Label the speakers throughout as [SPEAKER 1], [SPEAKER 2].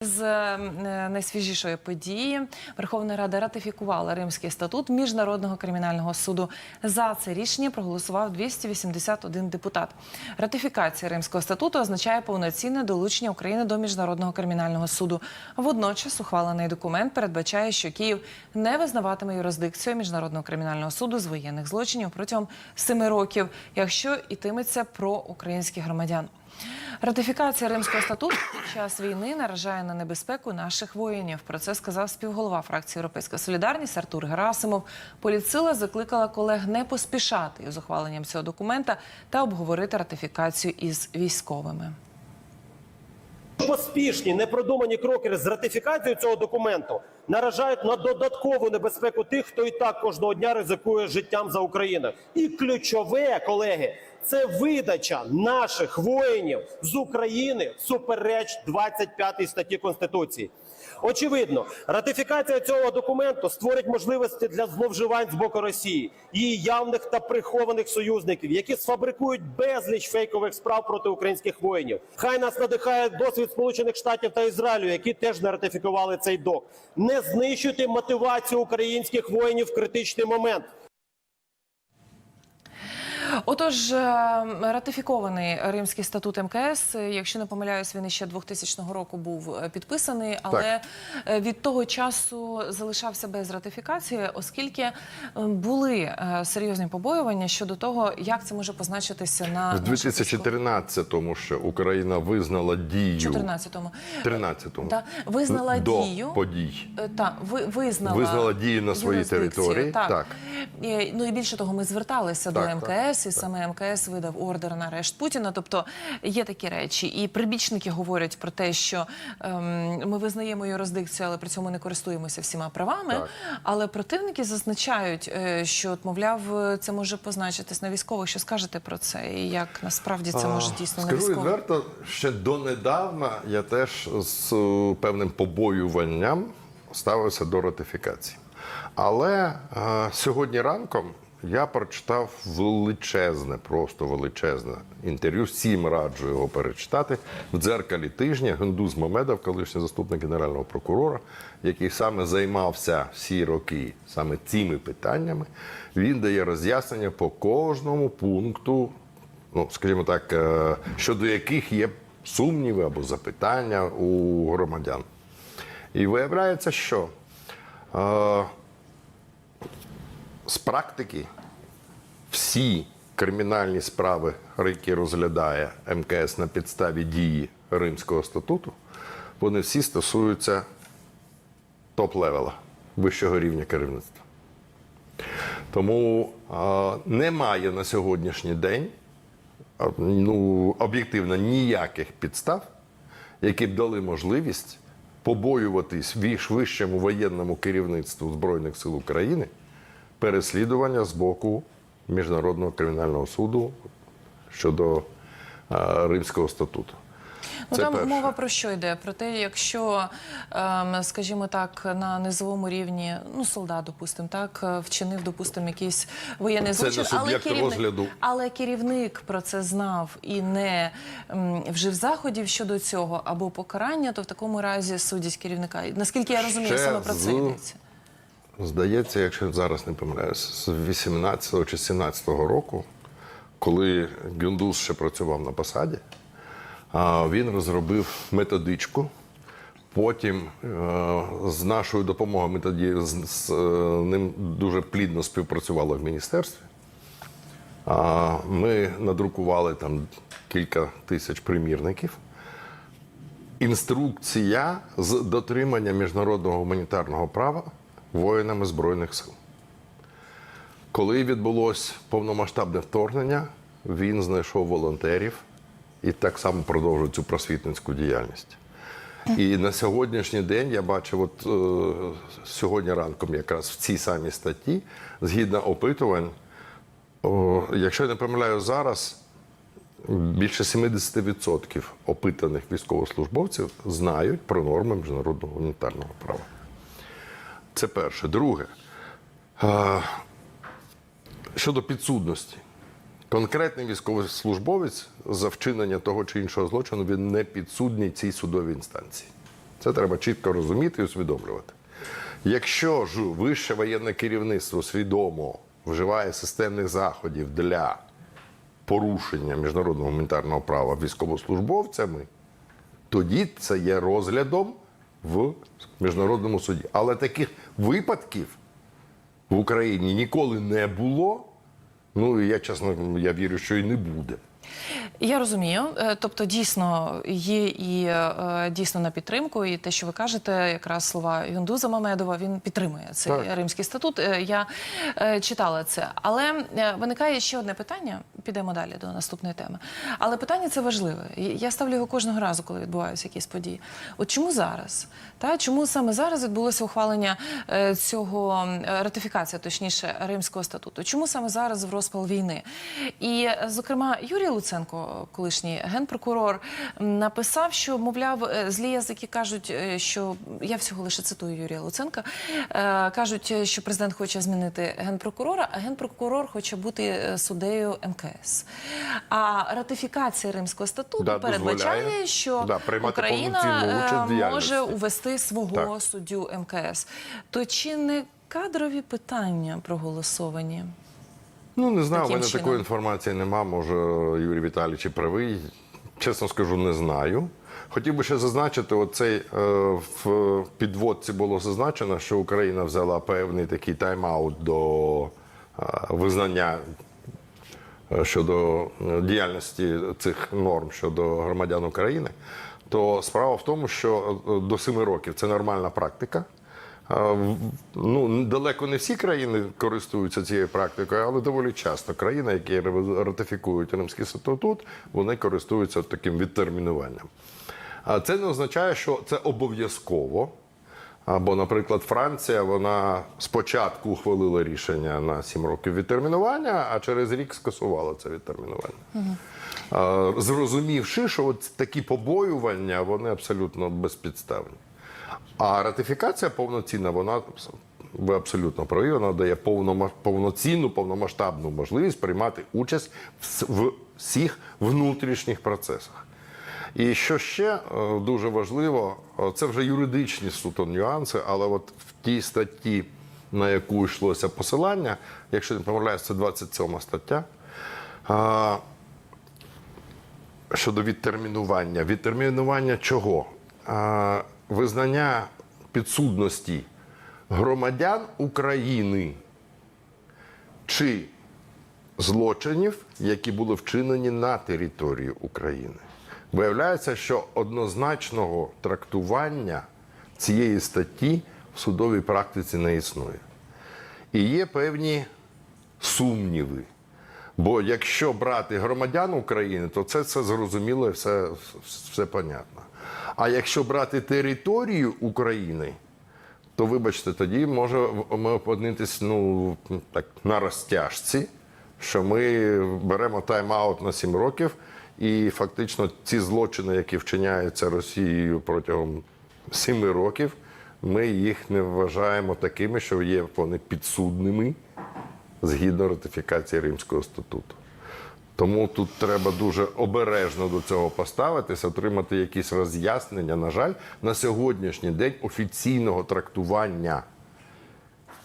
[SPEAKER 1] З е, найсвіжішої події Верховна Рада ратифікувала Римський статут Міжнародного кримінального суду. За це рішення проголосував 281 депутат. Ратифікація Римського статуту означає повноцінне долучення України до Міжнародного кримінального суду. Водночас ухвалений документ передбачає, що Київ не визнаватиме юрисдикцію Міжнародного кримінального суду з воєнних злочинів протягом семи років, якщо йтиметься про українських громадян. Ратифікація Римського статуту під час війни наражає на небезпеку наших воїнів. Про це сказав співголова фракції Європейська Солідарність Артур Герасимов. Політсила закликала колег не поспішати із ухваленням цього документа та обговорити ратифікацію із військовими.
[SPEAKER 2] Поспішні непродумані кроки з ратифікацією цього документу наражають на додаткову небезпеку тих, хто і так кожного дня ризикує життям за Україну. І ключове, колеги, це видача наших воїнів з України супереч 25 статті Конституції. Очевидно, ратифікація цього документу створить можливості для зловживань з боку Росії, її явних та прихованих союзників, які сфабрикують безліч фейкових справ проти українських воїнів. Хай нас надихає досвід Сполучених Штатів та Ізраїлю, які теж не ратифікували цей док. Не знищуйте мотивацію українських воїнів в критичний момент.
[SPEAKER 1] Отож, е, ратифікований Римський статут МКС, якщо не помиляюсь, він ще 2000 року був е, підписаний, але е, від того часу залишався без ратифікації, оскільки були серйозні побоювання щодо того, як це може позначитися на
[SPEAKER 3] В 2014-му ще Україна визнала дію
[SPEAKER 1] 14-му.
[SPEAKER 3] 13-му
[SPEAKER 1] Да, визнала
[SPEAKER 3] до
[SPEAKER 1] дію.
[SPEAKER 3] подій.
[SPEAKER 1] Так, ви, визнала,
[SPEAKER 3] Визнала дії на своїй території,
[SPEAKER 1] Так.
[SPEAKER 3] так.
[SPEAKER 1] Ну і більше того, ми зверталися
[SPEAKER 3] Так,
[SPEAKER 1] до МКС, і саме МКС видав ордер на арешт Путіна. Тобто є такі речі. І прибічники говорять про те, що ем, ми визнаємо юрисдикцію, але при цьому не користуємося всіма правами.
[SPEAKER 3] Так.
[SPEAKER 1] Але противники зазначають, е, що, от, мовляв, це може позначитись на військових. Що скажете про це? І як насправді це може дійсно на
[SPEAKER 3] Скажу
[SPEAKER 1] військових?
[SPEAKER 3] відверто, ще донедавна я теж з е, певним побоюванням ставився до ратифікації. Але е, сьогодні ранком я прочитав величезне, просто величезне інтерв'ю. Всім раджу його перечитати в дзеркалі тижня. Гендуз Мамедов, колишній заступник генерального прокурора, який саме займався всі роки саме цими питаннями. Він дає роз'яснення по кожному пункту ну, скажімо так, е, щодо яких є сумніви або запитання у громадян. І виявляється, що е, з практики всі кримінальні справи, які розглядає МКС на підставі дії Римського статуту, вони всі стосуються топ-левела вищого рівня керівництва. Тому е, немає на сьогоднішній день ну, об'єктивно ніяких підстав, які б дали можливість побоюватись вищому воєнному керівництву Збройних сил України переслідування з боку Міжнародного кримінального суду щодо а, Римського статуту.
[SPEAKER 1] Ну
[SPEAKER 3] Це
[SPEAKER 1] там
[SPEAKER 3] перше.
[SPEAKER 1] мова про що йде? Про те, якщо, ем, скажімо так, на низовому рівні, ну солдат, допустим, так е, вчинив, допустим, якийсь воєнний
[SPEAKER 3] Це
[SPEAKER 1] злочин, але керівник,
[SPEAKER 3] розгляду.
[SPEAKER 1] але керівник про це знав і не вжив заходів щодо цього або покарання, то в такому разі судять керівника. Наскільки я розумію,
[SPEAKER 3] Ще
[SPEAKER 1] саме про це
[SPEAKER 3] з-
[SPEAKER 1] йдеться.
[SPEAKER 3] Здається, якщо зараз не помиляюсь, з 18 чи 17 року, коли Гюндус ще працював на посаді, він розробив методичку. Потім е, з нашою допомогою ми тоді з, е, ним дуже плідно співпрацювали в міністерстві. Ми надрукували там кілька тисяч примірників. Інструкція з дотримання міжнародного гуманітарного права воїнами Збройних сил. Коли відбулось повномасштабне вторгнення, він знайшов волонтерів і так само продовжує цю просвітницьку діяльність. І на сьогоднішній день я бачив, от е, сьогодні ранком, якраз в цій самій статті, згідно опитувань, о, якщо я не помиляю зараз, більше 70% опитаних військовослужбовців знають про норми міжнародного гуманітарного права. Це перше. Друге, щодо підсудності. Конкретний військовослужбовець за вчинення того чи іншого злочину він не підсудний цій судовій інстанції. Це треба чітко розуміти і усвідомлювати. Якщо ж вище воєнне керівництво свідомо вживає системних заходів для порушення міжнародного гуманітарного права військовослужбовцями, тоді це є розглядом в міжнародному суді. Але таких випадків в Україні ніколи не було. Ну і я чесно, я вірю, що і не буде.
[SPEAKER 1] Я розумію. Е, Тобто, дійсно є і е, дійсно на підтримку, і те, що ви кажете, якраз слова Юндуза Мамедова, він підтримує цей
[SPEAKER 3] Так.
[SPEAKER 1] римський статут. Е, Я читала це. Але виникає ще одне питання. Підемо далі до наступної теми. Але питання це важливе. Я ставлю його кожного разу, коли відбуваються якісь події. От чому зараз? Та чому саме зараз відбулося ухвалення е, цього ратифікація, точніше, Римського статуту? Чому саме зараз в розпал війни? І, е, зокрема, Юрій Луценко, колишній генпрокурор, написав, що мовляв, е, злі язики кажуть, що я всього лише цитую Юрія Луценка. Кажуть, що президент хоче змінити генпрокурора, а генпрокурор хоче бути суддею МКС. А ратифікація Римського статуту
[SPEAKER 3] Да,
[SPEAKER 1] передбачає,
[SPEAKER 3] дозволяє,
[SPEAKER 1] що
[SPEAKER 3] да,
[SPEAKER 1] Україна е, може увести свого
[SPEAKER 3] Так.
[SPEAKER 1] суддю МКС. То чи не кадрові питання проголосовані?
[SPEAKER 3] Ну, не знаю, у мене
[SPEAKER 1] чином.
[SPEAKER 3] такої інформації нема. Може, Юрій Віталійович правий. Чесно скажу, не знаю. Хотів би ще зазначити, оцей е, в підводці було зазначено, що Україна взяла певний такий тайм-аут до е, визнання щодо е, діяльності цих норм щодо громадян України. То справа в тому, що е, до семи років це нормальна практика. Е, Ну, далеко не всі країни користуються цією практикою, але доволі часто країни, які ратифікують Римський статут, вони користуються таким відтермінуванням. А це не означає, що це обов'язково. Або, наприклад, Франція вона спочатку ухвалила рішення на 7 років відтермінування, а через рік скасувала це відтермінування. А, Зрозумівши, що от такі побоювання вони абсолютно безпідставні. А ратифікація повноцінна, вона ви абсолютно праві, вона дає повноцінну, повномасштабну можливість приймати участь в всіх внутрішніх процесах. І що ще е, дуже важливо, е, це вже юридичні суто нюанси, але от в тій статті, на яку йшлося посилання, якщо не помиляюсь, це 27 стаття. Щодо відтермінування. Відтермінування чого? Визнання підсудності громадян України чи злочинів, які були вчинені на території України. Виявляється, що однозначного трактування цієї статті в судовій практиці не існує. І є певні сумніви. Бо якщо брати громадян України, то це все зрозуміло і все, все понятно. А якщо брати територію України, то вибачте, тоді може ми опинитись ну, так, на розтяжці, що ми беремо тайм-аут на 7 років, і фактично ці злочини, які вчиняються Росією протягом 7 років, ми їх не вважаємо такими, що є вони підсудними згідно ратифікації Римського статуту. Тому тут треба дуже обережно до цього поставитися, отримати якісь роз'яснення. На жаль, на сьогоднішній день офіційного трактування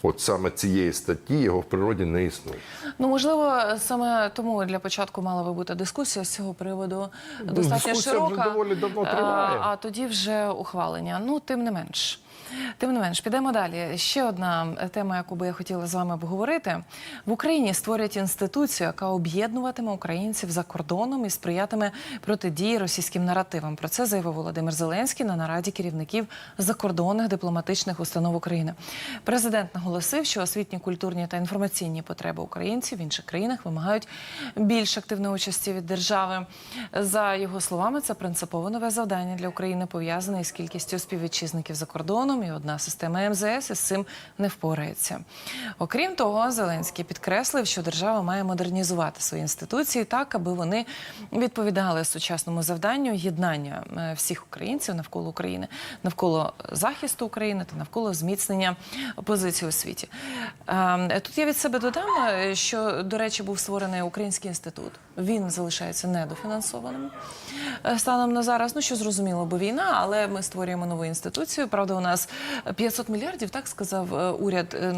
[SPEAKER 3] от саме цієї статті його в природі не існує.
[SPEAKER 1] Ну можливо, саме тому для початку мала би бути дискусія з цього приводу достатньо
[SPEAKER 3] дискусія вже доволі давно
[SPEAKER 1] а,
[SPEAKER 3] триває.
[SPEAKER 1] А тоді вже ухвалення. Ну тим не менш. Тим не менш, підемо далі. Ще одна тема, яку би я хотіла з вами обговорити. В Україні створять інституцію, яка об'єднуватиме українців за кордоном і сприятиме протидії російським наративам. Про це заявив Володимир Зеленський на нараді керівників закордонних дипломатичних установ України. Президент наголосив, що освітні, культурні та інформаційні потреби українців в інших країнах вимагають більш активної участі від держави. За його словами, це принципово нове завдання для України пов'язане із кількістю співвітчизників за кордоном, і одна система МЗС із цим не впорається. Окрім того, Зеленський підкреслив, що держава має модернізувати свої інституції так, аби вони відповідали сучасному завданню єднання е, всіх українців навколо України, навколо захисту України та навколо зміцнення позиції у світі. Е, Тут я від себе додам, е, що, до речі, був створений Український інститут. Він залишається недофінансованим станом на зараз. Ну що зрозуміло, бо війна, але ми створюємо нову інституцію. Правда, у нас 500 мільярдів, так сказав е, уряд, е,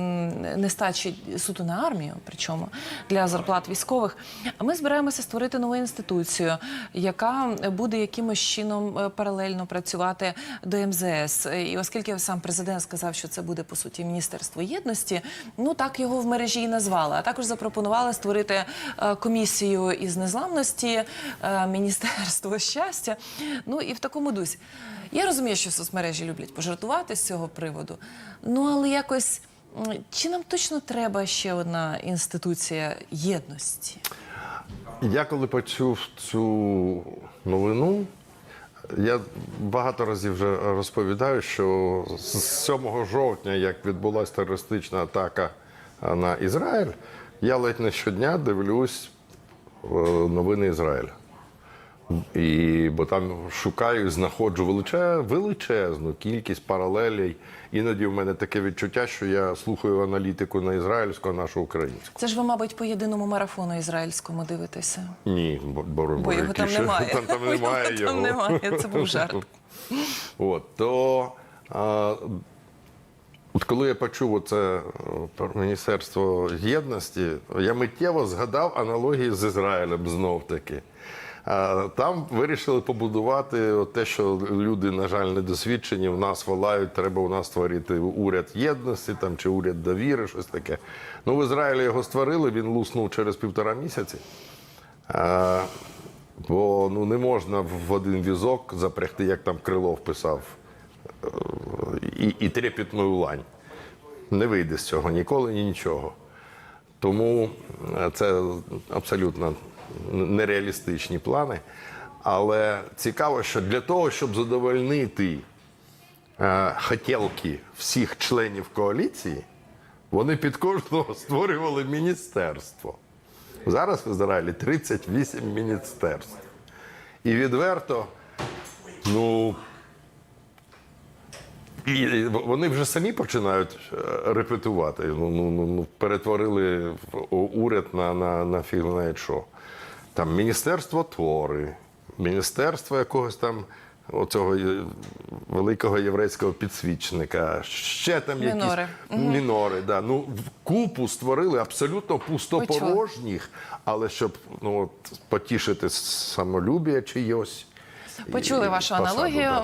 [SPEAKER 1] нестачі суто на армію, причому для зарплат військових. А ми збираємося створити нову інституцію, яка буде якимось чином е, паралельно працювати до МЗС. І оскільки сам президент сказав, що це буде по суті міністерство єдності, ну так його в мережі і назвали. А також запропонували створити комісію із незламності, міністерство щастя. Ну і в такому дусі. Я розумію, що соцмережі люблять пожартувати з цього приводу. Ну але якось чи нам точно треба ще одна інституція єдності?
[SPEAKER 3] Я коли почув цю новину, я багато разів вже розповідаю, що з 7 жовтня, як відбулася терористична атака на Ізраїль, я ледь не щодня дивлюсь е, новини Ізраїля. І, бо там шукаю знаходжу величе, величезну кількість паралелей. Іноді в мене таке відчуття, що я слухаю аналітику на ізраїльську, а нашу українську.
[SPEAKER 1] Це ж ви, мабуть, по єдиному марафону ізраїльському дивитеся.
[SPEAKER 3] Ні, бо, бо,
[SPEAKER 1] Бо його там немає.
[SPEAKER 3] Там, там немає
[SPEAKER 1] Його там немає, це був жарт.
[SPEAKER 3] От, то а, от коли я почув оце е, Міністерство єдності, я миттєво згадав аналогії з Ізраїлем знов таки. Там вирішили побудувати те, що люди, на жаль, недосвідчені, в нас волають, треба у нас створити уряд єдності там, чи уряд довіри, щось таке. Ну, в Ізраїлі його створили, він луснув через півтора місяці. Бо ну, не можна в один візок запрягти, як там Крилов писав, і, і трепетну лань. Не вийде з цього ніколи ні нічого. Тому е, це абсолютно нереалістичні плани. Але цікаво, що для того, щоб задовольнити е, хотілки всіх членів коаліції, вони під кожного створювали міністерство. Зараз в Ізраїлі 38 міністерств. І відверто, ну. І вони вже самі починають е, репетувати. Ну, ну, ну, ну, перетворили уряд на, на, на фіг знає що. Там Міністерство твори, Міністерство якогось там оцього е, великого єврейського підсвічника, ще там
[SPEAKER 1] Мінори.
[SPEAKER 3] якісь мінори. Да. Ну, купу створили абсолютно пустопорожніх, але щоб ну, от, потішити самолюбія чиєсь.
[SPEAKER 1] Почули
[SPEAKER 3] і
[SPEAKER 1] вашу
[SPEAKER 3] посаду,
[SPEAKER 1] аналогію.
[SPEAKER 3] да.